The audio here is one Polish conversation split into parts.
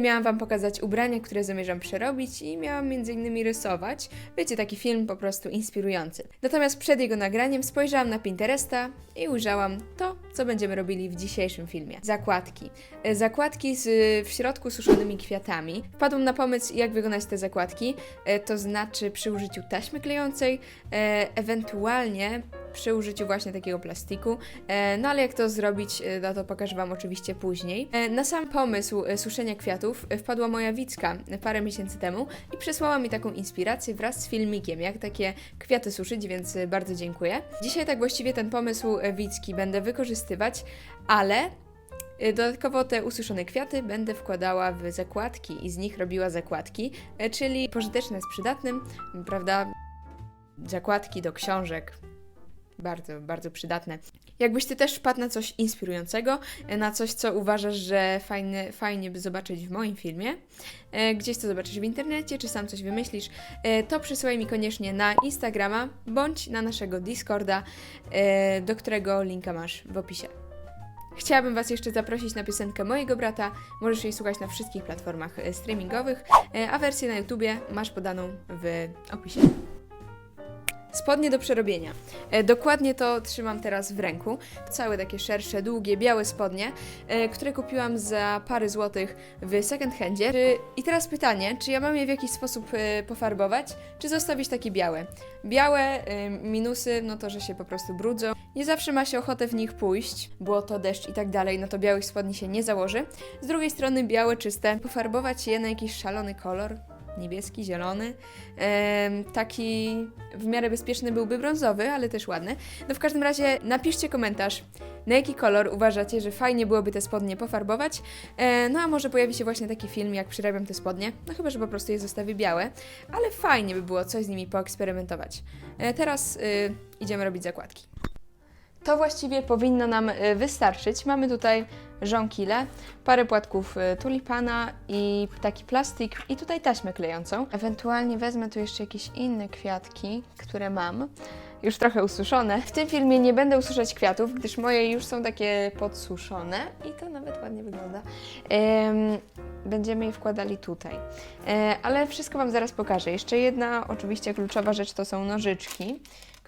Miałam Wam pokazać ubrania, które zamierzam przerobić i miałam innymi rysować. Wiecie, taki film po prostu inspirujący. Natomiast przed jego nagraniem spojrzałam na Pinteresta i ujrzałam to, co będziemy robili w dzisiejszym filmie. Zakładki. E, Zakładki z w środku suszonymi kwiatami. Wpadłam na pomysł, jak wykonać te zakładki, e, to znaczy przy użyciu taśmy klejącej, e, ewentualnie przy użyciu właśnie takiego plastiku. E, No ale jak to zrobić, e, no to pokażę Wam oczywiście później. E, Na sam pomysł suszenia kwiatów wpadła moja Wicka parę miesięcy temu i przesłała mi taką inspirację wraz z filmikiem, jak takie kwiaty suszyć, więc bardzo dziękuję. Dzisiaj tak właściwie ten pomysł Wicki będę wykorzystywać, ale Dodatkowo te ususzone kwiaty będę wkładała w zakładki i z nich robiła zakładki, czyli pożyteczne z przydatnym, prawda? Zakładki do książek, bardzo, bardzo przydatne. Jakbyś ty też wpadł na coś inspirującego, e, na coś, co uważasz, że fajne, fajnie by zobaczyć w moim filmie, e, gdzieś to zobaczysz w internecie, czy sam coś wymyślisz, e, to przysyłaj mi koniecznie na Instagrama bądź na naszego Discorda, do którego linka masz w opisie. Chciałabym Was jeszcze zaprosić na piosenkę mojego brata. Możesz jej słuchać na wszystkich platformach streamingowych, a wersję na YouTubie masz podaną w opisie. Spodnie do przerobienia. E, dokładnie to trzymam teraz w ręku. Całe takie szersze, długie, białe spodnie, e, które kupiłam za parę złotych w second handzie. I teraz pytanie, czy ja mam je w jakiś sposób e, pofarbować, czy zostawić takie białe? Białe minusy, no to, że się po prostu brudzą. Nie zawsze ma się ochotę w nich pójść, błoto, deszcz i tak dalej, no to białych spodni się nie założy. Z drugiej strony białe, czyste, pofarbować je na jakiś szalony kolor, niebieski, zielony. Taki w miarę bezpieczny byłby brązowy, ale też ładny. No w każdym razie napiszcie komentarz, na jaki kolor uważacie, że fajnie byłoby te spodnie pofarbować. E, no a może pojawi się właśnie taki film, jak przerabiam te spodnie. No chyba, że po prostu je zostawię białe, ale fajnie by było coś z nimi poeksperymentować. E, teraz y, idziemy robić zakładki. To właściwie powinno nam y, wystarczyć. Mamy tutaj żonkile, parę płatków y, tulipana i taki plastik i tutaj taśmę klejącą. Ewentualnie wezmę tu jeszcze jakieś inne kwiatki, które mam. Już trochę ususzone. W tym filmie nie będę ususzać kwiatów, gdyż moje już są takie podsuszone i to nawet ładnie wygląda. Em, będziemy je wkładali tutaj. E, ale wszystko Wam zaraz pokażę. Jeszcze jedna oczywiście kluczowa rzecz to są nożyczki,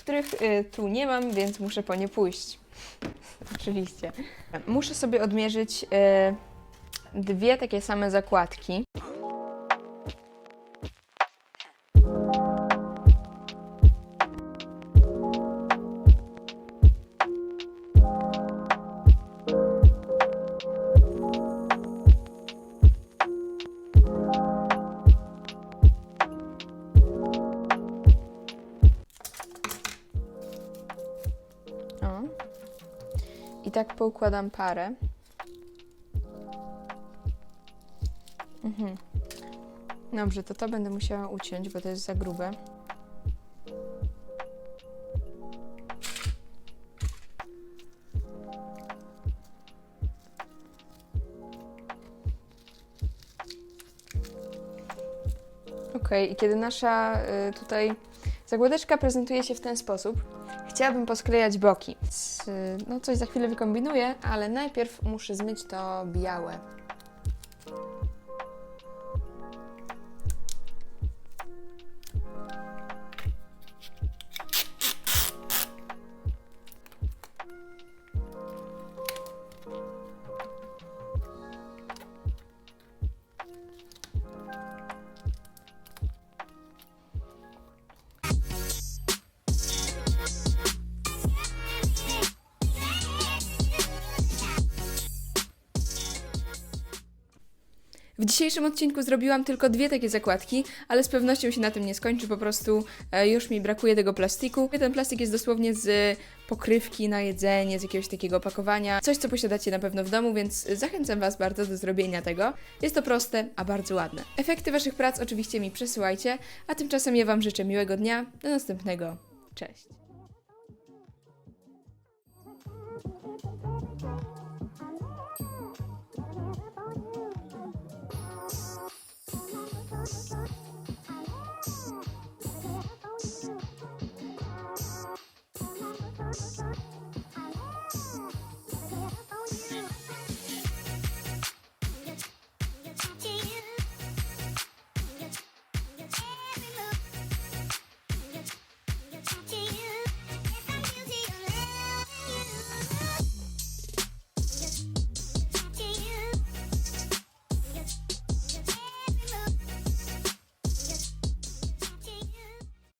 których y, tu nie mam, więc muszę po nie pójść. Oczywiście. Muszę sobie odmierzyć y, dwie takie same zakładki. Tak poukładam parę. Mhm. Dobrze, to to będę musiała uciąć, bo to jest za grube. Okej, i kiedy nasza y, tutaj zakładeczka prezentuje się w ten sposób, chciałabym posklejać boki. Y, no coś za chwilę wykombinuję, ale najpierw muszę zmyć to białe. W dzisiejszym odcinku zrobiłam tylko dwie takie zakładki, ale z pewnością się na tym nie skończy, po prostu e, już mi brakuje tego plastiku. Ten plastik jest dosłownie z pokrywki na jedzenie, z jakiegoś takiego opakowania. Coś, co posiadacie na pewno w domu, więc zachęcam Was bardzo do zrobienia tego. Jest to proste, a bardzo ładne. Efekty Waszych prac oczywiście mi przesyłajcie, a tymczasem ja Wam życzę miłego dnia. Do następnego. Cześć.